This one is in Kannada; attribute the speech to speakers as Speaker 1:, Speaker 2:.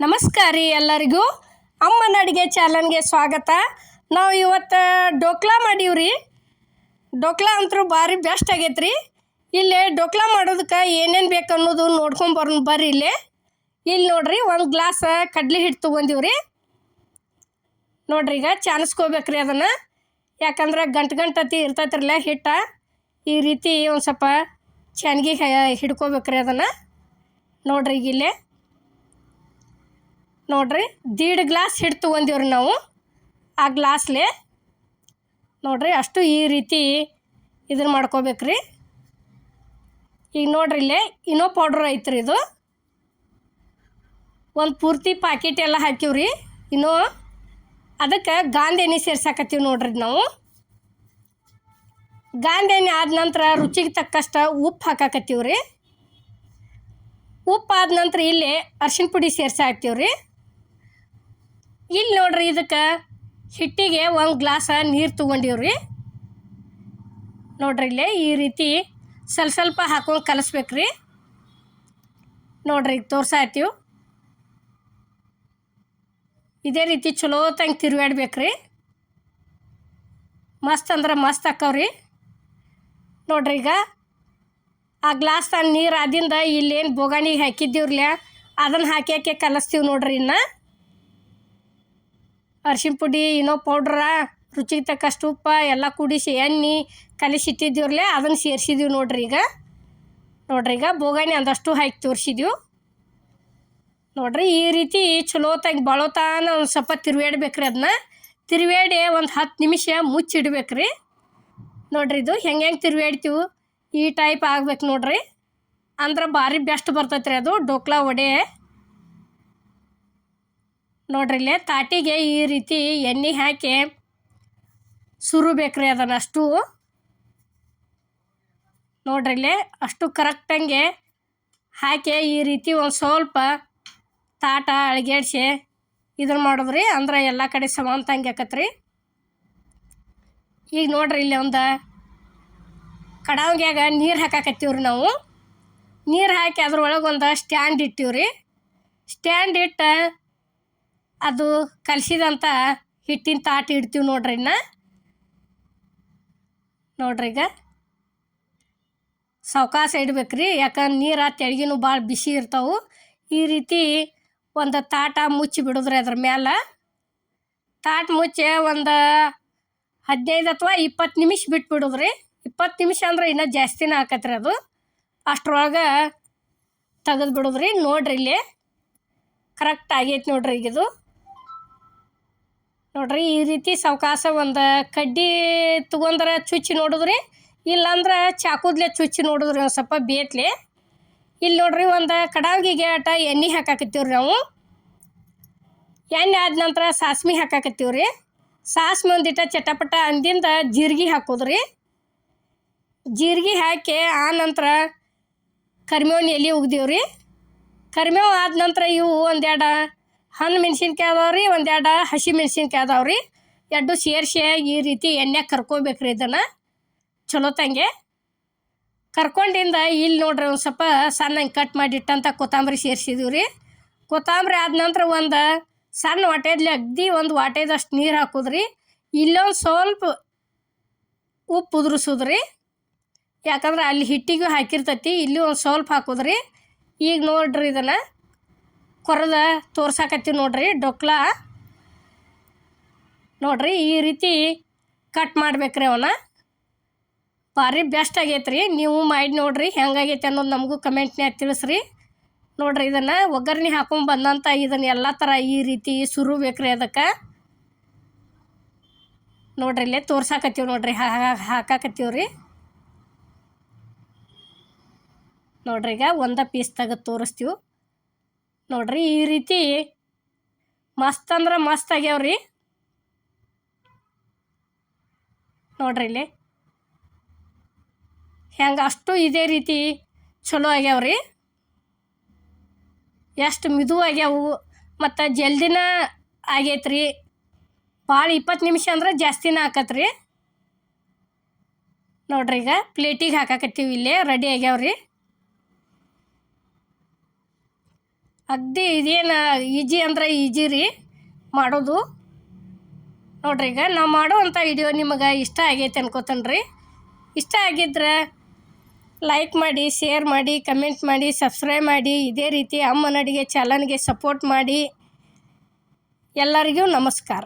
Speaker 1: ನಮಸ್ಕಾರ ರೀ ಎಲ್ಲರಿಗೂ. ಅಮ್ಮನ ಅಡುಗೆ ಚಾನಲ್ಗೆ ಸ್ವಾಗತ. ನಾವು ಇವತ್ತು ಡೋಕ್ಲಾ ಮಾಡೀವ್ರಿ ಡೋಕ್ಲಾ ಅಂತೂ ಭಾರಿ ಬೆಸ್ಟ್ ಆಗೈತೆ ರೀ ಇಲ್ಲಿ ಡೋಕ್ಲಾ ಮಾಡೋದಕ್ಕೆ ಏನೇನು ಬೇಕು ಅನ್ನೋದು ನೋಡ್ಕೊಂಡು ಬರೋಣ ಬರ್ರಿ ಇಲ್ಲಿ. ಇಲ್ಲಿ ನೋಡ್ರಿ ಒಂದು ಗ್ಲಾಸ್ ಕಡ್ಲಿ ಹಿಟ್ಟು ತೊಗೊಂಡಿವ್ರಿ ನೋಡ್ರಿ ಈಗ ಚಾನಸ್ಕೋಬೇಕ್ರಿ ಅದನ್ನು. ಯಾಕಂದ್ರೆ ಗಂಟು ಗಂಟತಿ ಇರ್ತೈತ್ರಲ್ಲ ಹಿಟ್ಟ. ಈ ರೀತಿ ಒಂದು ಸ್ವಲ್ಪ ಚೆನ್ನಾಗಿ ಹಿಡ್ಕೋಬೇಕ್ರಿ ಅದನ್ನು. ನೋಡ್ರಿ ಈಗ ಇಲ್ಲೇ. ನೋಡ್ರಿ, ದೀಡ್ ಗ್ಲಾಸ್ ಹಿಟ್ಟು ತೊಗೊಂಡಿವ್ರಿ ನಾವು. ಆ ಗ್ಲಾಸ್ಲೆ ನೋಡ್ರಿ, ಅಷ್ಟು ಈ ರೀತಿ ಇದನ್ನ ಮಾಡ್ಕೋಬೇಕ್ರಿ. ಈಗ ನೋಡ್ರಿ ಇಲ್ಲೇ, ಇನ್ನೋ ಪೌಡ್ರ್ ಐತ್ರಿ ಇದು. ಒಂದು ಪೂರ್ತಿ ಪ್ಯಾಕೆಟ್ ಎಲ್ಲ ಹಾಕಿವ್ರಿ. ಇನ್ನೂ ಅದಕ್ಕೆ ಗಾಂಧಿ ಎಣ್ಣೆ ಸೇರ್ಸಾಕತ್ತೀವಿ ನೋಡ್ರಿ ನಾವು. ಗಾಂಧಿ ಎಣ್ಣೆ ಆದ ನಂತರ ರುಚಿಗೆ ತಕ್ಕಷ್ಟು ಉಪ್ಪು ಹಾಕಾಕತ್ತೀವ್ರಿ. ಉಪ್ಪು ಆದ ನಂತರ ಇಲ್ಲಿ ಅರ್ಶಿನ ಪುಡಿ ಸೇರ್ಸಿ ಹಾಕ್ತೀವಿ ರೀ ಇಲ್ಲಿ ನೋಡ್ರಿ ಇದಕ್ಕೆ ಹಿಟ್ಟಿಗೆ ಒಂದು ಗ್ಲಾಸ ನೀರು ತೊಗೊಂಡಿವ್ರಿ. ನೋಡ್ರಿ ಇಲ್ಲೇ ಈ ರೀತಿ ಸ್ವಲ್ಪ ಸ್ವಲ್ಪ ಹಾಕೊಂಡು ಕಲಿಸ್ಬೇಕ್ರಿ. ನೋಡ್ರಿ ಈಗ ತೋರ್ಸಾತೀವಿ ಇದೇ ರೀತಿ ಚಲೋ ತಂಗೆ ತಿರುವಾಡ್ಬೇಕ್ರಿ ಮಸ್ತ್ ಅಂದ್ರೆ ಮಸ್ತ್ ಹಾಕವ್ರಿ ನೋಡ್ರಿ ಈಗ ಆ ಗ್ಲಾಸ್ ತಾನು ನೀರು ಆದಿಂದ ಇಲ್ಲೇನು ಬೊಗಾಣಿಗೆ ಹಾಕಿದ್ದೀವ್ರಲ್ಲ ಅದನ್ನು ಹಾಕಿ ಹಾಕಿ ಕಲಿಸ್ತೀವಿ ನೋಡ್ರಿ ಇನ್ನು. ಅರ್ಶಿಣ ಪುಡಿ ಇನ್ನೋ ಪೌಡ್ರ ರುಚಿಗೆ ತಕ್ಕಷ್ಟು ಉಪ್ಪ, ಎಲ್ಲ ಕುಡಿಸಿ ಎಣ್ಣೆ ಕಲಿಸಿಟ್ಟಿದ್ದೀವ್ರಲ್ಲೇ ಅದನ್ನು ಸೇರಿಸಿದ್ವಿ ನೋಡ್ರಿ ಈಗ. ನೋಡ್ರಿ ಈಗ ಬೋಗಾಣಿ ಅಂದಷ್ಟು ಹಾಕಿ ತೋರಿಸಿದ್ವಿ. ನೋಡ್ರಿ ಈ ರೀತಿ ಚಲೋತಾಗಿ ಬಳೋತಾನ ಒಂದು ಸ್ವಲ್ಪ ತಿರುವೇಡ್ಬೇಕ್ರಿ ಅದನ್ನ ತಿರುವೇಡಿ ಒಂದು ಹತ್ತು ನಿಮಿಷ ಮುಚ್ಚಿಡ್ಬೇಕ್ರಿ. ನೋಡ್ರಿ ಇದು ಹೆಂಗೆ ಹೆಂಗೆ ತಿರುವೇಡ್ತೀವಿ ಈ ಟೈಪ್ ಆಗ್ಬೇಕು ನೋಡ್ರಿ. ಅಂದ್ರೆ ಭಾರಿ ಬೆಸ್ಟ್ ಬರ್ತೈತ್ರಿ ಅದು, ಡೋಕ್ಲಾ ವಡೆ. ನೋಡ್ರಿ ಇಲ್ಲೇ ತಾಟಿಗೆ ಈ ರೀತಿ ಎಣ್ಣೆ ಹಾಕಿ ಸುರುಬೇಕ್ರಿ ಅದನ್ನು ಅಷ್ಟು. ನೋಡ್ರಿ ಇಲ್ಲೇ ಅಷ್ಟು ಕರೆಕ್ಟಂಗೆ ಹಾಕಿ ಈ ರೀತಿ ಒಂದು ಸ್ವಲ್ಪ ತಾಟ ಅಳಗೇಡ್ಸಿ ಇದನ್ನ ಮಾಡಿದ್ರಿ, ಅಂದ್ರೆ ಎಲ್ಲ ಕಡೆ ಸಮಾನತಂಗೆ ಆಕತ್ರಿ. ಈಗ ನೋಡ್ರಿ ಇಲ್ಲಿ ಒಂದು ಕಡಾವಿಗ್ಯಾಗ ನೀರು ಹಾಕಾಕತ್ತೀವ್ರಿ ನಾವು. ನೀರು ಹಾಕಿ ಅದ್ರೊಳಗೆ ಒಂದು ಸ್ಟ್ಯಾಂಡ್ ಇಟ್ಟಿವ್ರಿ. ಸ್ಟ್ಯಾಂಡ್ ಇಟ್ಟು ಅದು ಕಲಸಿದಂಥ ಹಿಟ್ಟಿನ ತಾಟ ಇಡ್ತೀವಿ ನೋಡ್ರಿ ಇನ್ನು. ನೋಡ್ರಿ ಈಗ. ಸಾವಕಾಶ ಇಡ್ಬೇಕ್ರಿ ಯಾಕಂದ್ರೆ ನೀರು ತೆಳಗಿನೂ ಭಾಳ ಬಿಸಿ ಇರ್ತಾವೆ. ಈ ರೀತಿ ಒಂದು ತಾಟ ಮುಚ್ಚಿ ಬಿಡಿದ್ರಿ ಅದ್ರ ಮೇಲೆ ತಾಟ ಮುಚ್ಚಿ ಒಂದು ಹದಿನೈದು ಅಥವಾ ಇಪ್ಪತ್ತು ನಿಮಿಷ ಬಿಟ್ಬಿಡೋದ್ರಿ. ಇಪ್ಪತ್ತು ನಿಮಿಷ ಅಂದ್ರೆ ಇನ್ನೂ ಜಾಸ್ತಿನೇ ಆಕತ್ರಿ ಅದು. ಅಷ್ಟರೊಳಗೆ ತೆಗೆದು ಬಿಡೋದ್ರಿ. ನೋಡ್ರಿ ಇಲ್ಲಿ. ಕರೆಕ್ಟ್ ಆಗೈತೆ ನೋಡ್ರಿ ಈಗ ಇದು ನೋಡ್ರಿ ಈ ರೀತಿ ಸಾವಕಾಶ ಒಂದು ಕಡ್ಡಿ ತಗೊಂಡ್ರೆ ಚುಚ್ಚಿ ನೋಡಿದ್ರಿ, ಇಲ್ಲಾಂದ್ರೆ ಚಾಕುದ್ಲೆ ಚುಚ್ಚಿ ನೋಡಿದ್ರಿ ಒಂದು ಸ್ವಲ್ಪ ಬೇತ್ಲೆ. ಇಲ್ಲಿ ನೋಡ್ರಿ ಒಂದು ಕಡಾವಿಗೆ ಆಟ ಎಣ್ಣೆ ಹಾಕಾಕತ್ತೀವಿ ನಾವು. ಎಣ್ಣೆ ಆದ ನಂತರ ಸಾಸ್ಮಿ ಹಾಕಾಕತ್ತೀವಿ ರೀ ಸಾಸ್ಮಿ ಒಂದಿಟ್ಟ ಚಟಪಟ ಅಂದಿಂದ ಜೀರಿಗೆ ಹಾಕೋದ್ರಿ. ಜೀರಿಗೆ ಹಾಕಿ ಆ ನಂತರ ಕರಿಮೇವಿನ ಎಲೆ ಉಗ್ದೀವಿ ರೀ ಕರಿಮೇವು ಆದ ನಂತರ ಇವು ಒಂದೆರಡು ಹಣ್ಣು ಮೆಣಸಿನ್ಕಾಯಿ ಅದಾವೆ ರೀ ಒಂದೆರಡು ಹಸಿ ಮೆಣಸಿನ್ಕಾಯಿ ಅದಾವೆ ರೀ ಎರಡು ಸೇರಿಸಿ ಈ ರೀತಿ ಎಣ್ಣೆ ಕರ್ಕೋಬೇಕ್ರಿ ಇದನ್ನು. ಚಲೋ ತಂಗೆ. ಕರ್ಕೊಂಡಿಂದ ಇಲ್ಲಿ ನೋಡ್ರಿ ಒಂದು ಸ್ವಲ್ಪ ಸಣ್ಣಂಗೆ ಕಟ್ ಮಾಡಿಟ್ಟಂಥ ಕೊತ್ತಂಬರಿ ಸೇರಿಸಿದ್ವಿ ರೀ ಕೊತ್ತಂಬರಿ ಆದ ನಂತರ ಒಂದು ಸಣ್ಣ ವಾಟೆದ್ಲಿ ಅಗ್ದಿ ಒಂದು ವಾಟೆದಷ್ಟು ನೀರು ಹಾಕುದ್ರಿ. ಇಲ್ಲೊಂದು ಸ್ವಲ್ಪ ಉಪ್ಪು ಉದುರಿಸೋದ್ರಿ. ಯಾಕಂದ್ರೆ ಅಲ್ಲಿ ಹಿಟ್ಟಿಗೂ ಹಾಕಿರ್ತೈತಿ, ಇಲ್ಲಿ ಒಂದು ಸ್ವಲ್ಪ ಹಾಕೋದ್ರಿ. ಈಗ ನೋಡ್ರಿ ಇದನ್ನು. ಕೊರದ ತೋರ್ಸಾಕತ್ತೀವಿ ನೋಡ್ರಿ, ಡೊಕ್ಲಾ. ನೋಡ್ರಿ, ಈ ರೀತಿ ಕಟ್ ಮಾಡ್ಬೇಕ್ರಿ ಅವನ್ನ ಭಾರಿ ಬೆಸ್ಟ್ ಆಗೈತ್ರಿ, ನೀವು ಮಾಡಿ ನೋಡ್ರಿ, ಹೆಂಗಾಗೈತೆ ಅನ್ನೋದು ನಮಗೂ ಕಮೆಂಟ್ನ್ಯಾಗ ತಿಳಿಸ್ರಿ. ನೋಡ್ರಿ, ಇದನ್ನು ಒಗ್ಗರಣೆ ಹಾಕೊಂಡು ಬಂದಂಥ ಇದನ್ನು ಎಲ್ಲ ಥರ ಈ ರೀತಿ ಸುರು ಬೇಕ್ರಿ ಅದಕ್ಕೆ. ನೋಡ್ರಿ, ಇಲ್ಲೇ ತೋರ್ಸಾಕತ್ತೀವಿ ನೋಡ್ರಿ ಹಾಕಾಕತ್ತೀವಿ ರೀ ನೋಡ್ರಿ, ಈಗ ಒಂದೇ ಪೀಸ್ ತೆಗೆದು ತೋರಿಸ್ತೀವಿ. ನೋಡ್ರಿ ಈ ರೀತಿ ಮಸ್ತ್ ಅಂದ್ರೆ ಮಸ್ತ್ ಆಗ್ಯಾವ್ರಿ. ನೋಡ್ರಿ ಇಲ್ಲಿ. ಹೆಂಗೆ ಅಷ್ಟು ಇದೇ ರೀತಿ ಚಲೋ ಆಗ್ಯಾವ್ರಿ. ಎಷ್ಟು ಮಿದು ಆಗ್ಯಾವು ಮತ್ತು ಜಲ್ದಿನ ಆಗೈತ್ರಿ. ಭಾಳ ಇಪ್ಪತ್ತು ನಿಮಿಷ ಅಂದ್ರೆ ಜಾಸ್ತಿನ ಹಾಕತ್ರಿ ನೋಡ್ರಿ ಈಗ ಪ್ಲೇಟಿಗೆ ಹಾಕಾಕತ್ತೀವಿ ಇಲ್ಲೇ ರೆಡಿ ಆಗ್ಯಾವ್ರಿ. ಅಗ್ದಿ ಇದೇನು ಈಜಿ ಅಂದ್ರೆ ಈಜಿ ರೀ ಮಾಡೋದು. ನೋಡ್ರಿ ಈಗ ನಾವು ಮಾಡುವಂಥ ವಿಡಿಯೋ ನಿಮಗೆ ಇಷ್ಟ ಆಗೈತೆ ಅನ್ಕೋತೇನೆ ರೀ ಇಷ್ಟ ಆಗಿದ್ರೆ ಲೈಕ್ ಮಾಡಿ ಶೇರ್ ಮಾಡಿ ಕಮೆಂಟ್ ಮಾಡಿ ಸಬ್ಸ್ಕ್ರೈಬ್ ಮಾಡಿ, ಇದೇ ರೀತಿ ಅಮ್ಮನ ಅಡುಗೆ ಚಾನಲ್ಗೆ ಸಪೋರ್ಟ್ ಮಾಡಿ. ಎಲ್ಲರಿಗೂ ನಮಸ್ಕಾರ.